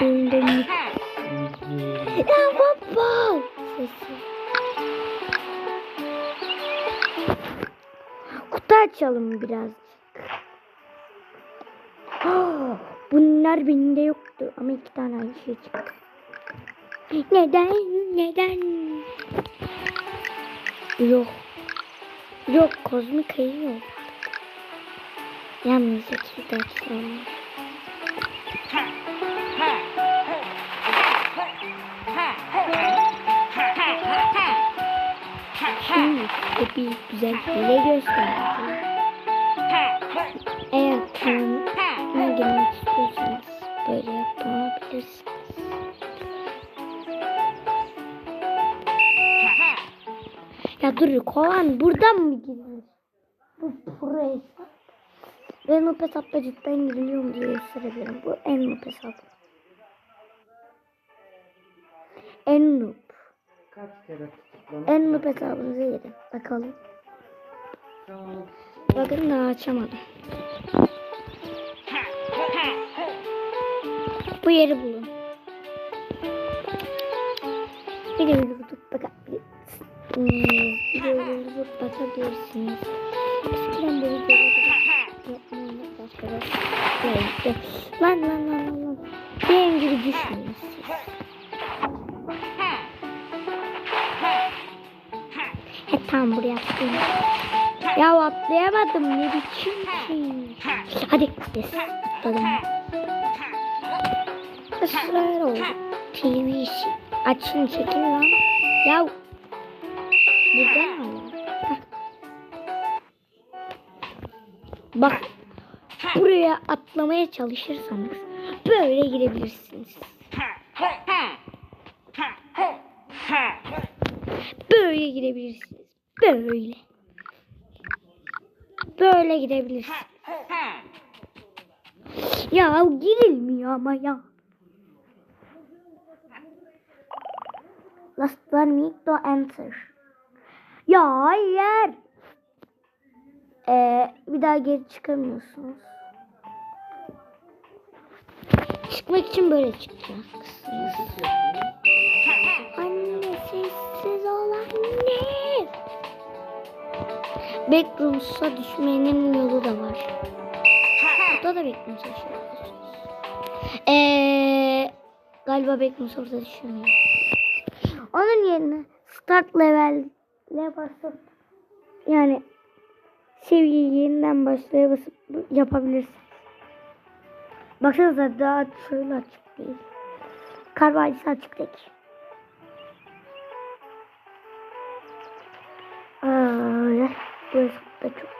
Beynimde mi? Ya baba. Kutu açalım birazcık. Oh, bunlar bende yoktu ama iki tane aynı şey çıktı. Neden? Neden? Yok. Yok kozmik ayı yok. Yalnız iki derslerim. Bir güzel hile göstereceğim. Eğer kanalıma girmek istiyorsanız böyle yapabilirsiniz. Ya dur kovan buradan mı girilir? Bu pro hesap. Ben o hesapta cidden giriliyor mu diye gösterebilirim. Bu en noob hesap. Kaç kere tutuklamak? En noob hesabınıza girin. Bakalım. Bakın daha açamadım. Bu yeri bulun. Videoyu tutup bakabilirsiniz. Hmm, Videoyu tutup bakabilirsiniz. Eskiden bu videoları yapmayı arkadaşlar. Neyse. Lan lan lan lan lan. Benim gibi düşmeyin He tamam buraya atlayayım. Ya atlayamadım ne biçim şey. Hadi yes atladım. Israr oldu. TV açın çekin lan. Ya burada mı? Bak buraya atlamaya çalışırsanız böyle girebilirsiniz. Böyle girebilirsiniz. Böyle. Böyle girebilirsiniz. Ya girilmiyor ama ya. Last one need to enter. Ya hayır. Ee, bir daha geri çıkamıyorsunuz. Çıkmak için böyle çıkacaksınız. Backrooms'a düşmenin yolu da var. Burada da Backrooms'a düşüyorsunuz. Eee galiba Backrooms'a orada düşüyor. Onun yerine start level'le basıp yani seviyeyi yeniden başlaya basıp yapabilirsiniz. Baksanıza daha şöyle açık değil. Kar açık değil. Burası da çok.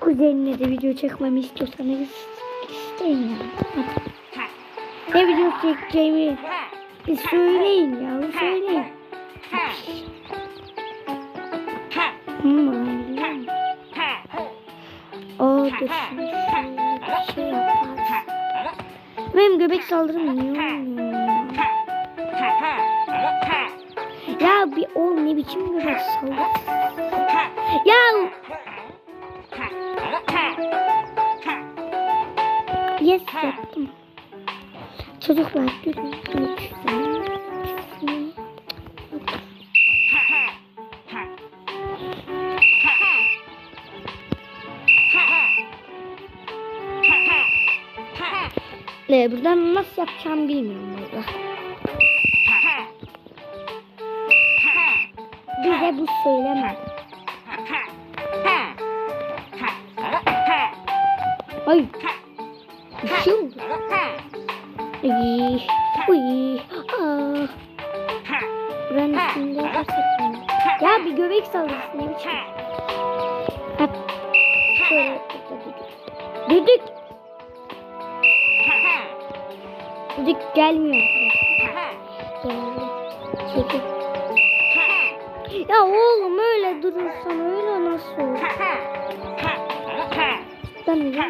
Kuzenine de video çekmemi istiyorsanız isteyin ya. Ne video çekeceğimi bir söyleyin ya, söyleyin. Hmm. O şey. Benim göbek saldırım niye olmuyor ya? Bir o ne biçim göbek saldırı? Ya yes yaptım. Çocuklar lütfen. Ee, buradan nasıl yapacağımı bilmiyorum burada. Bize bu söyleme. Ay. Bir şey oldu. Ay. Uy. Aa. Buranın üstünde yaparsak mı? Ya bir göbek saldırısı ne biçim? Hep. Şöyle düdük. Düdük. Düdük gelmiyor. Geldi. Çekil. Ya oğlum öyle durursan öyle nasıl olur? Ben mi ya?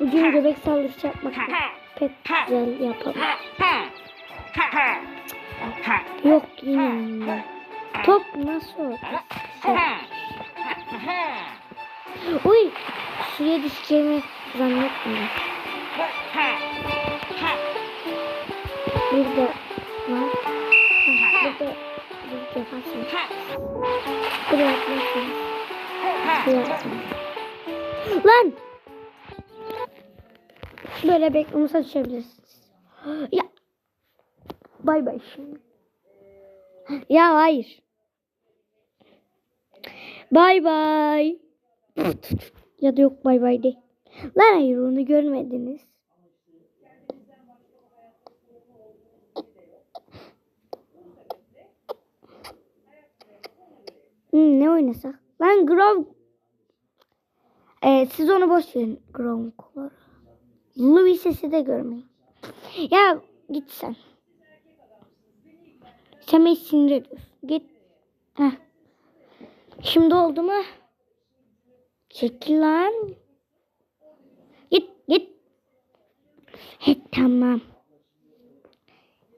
Bugün göbek saldırısı yapmak pek güzel yapalım. Yok mi? Top nasıl oldu? Uy suya düşeceğimi zannetmiyorum. Burada bir yaparsınız. Buraya yaparsınız. Buraya. Lan! Böyle beklemese düşebilirsiniz. Ya. Bay bay şimdi. Ya hayır. Bay bay. ya da yok bay bay de. Lan hayır onu görmediniz. Hmm, ne oynasak? Lan Grove. Ee, siz onu boş verin. Grove kolları. Louis sesi de görmeyin. Ya git sen. Sen beni sinir ediyorsun. Git. Heh. Şimdi oldu mu? Çekil lan. Git git. He tamam.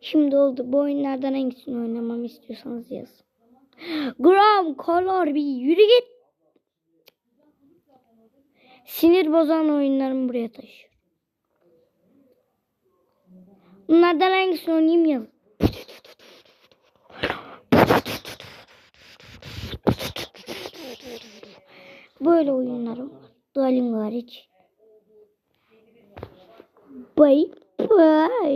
Şimdi oldu. Bu oyunlardan hangisini oynamamı istiyorsanız yazın. Gram Color bir yürü git. Sinir bozan oyunlarımı buraya taşıyorum. Bunlardan hangisini oynayayım yazın. Böyle oyunlarım var. Dueling hariç. Bye bye.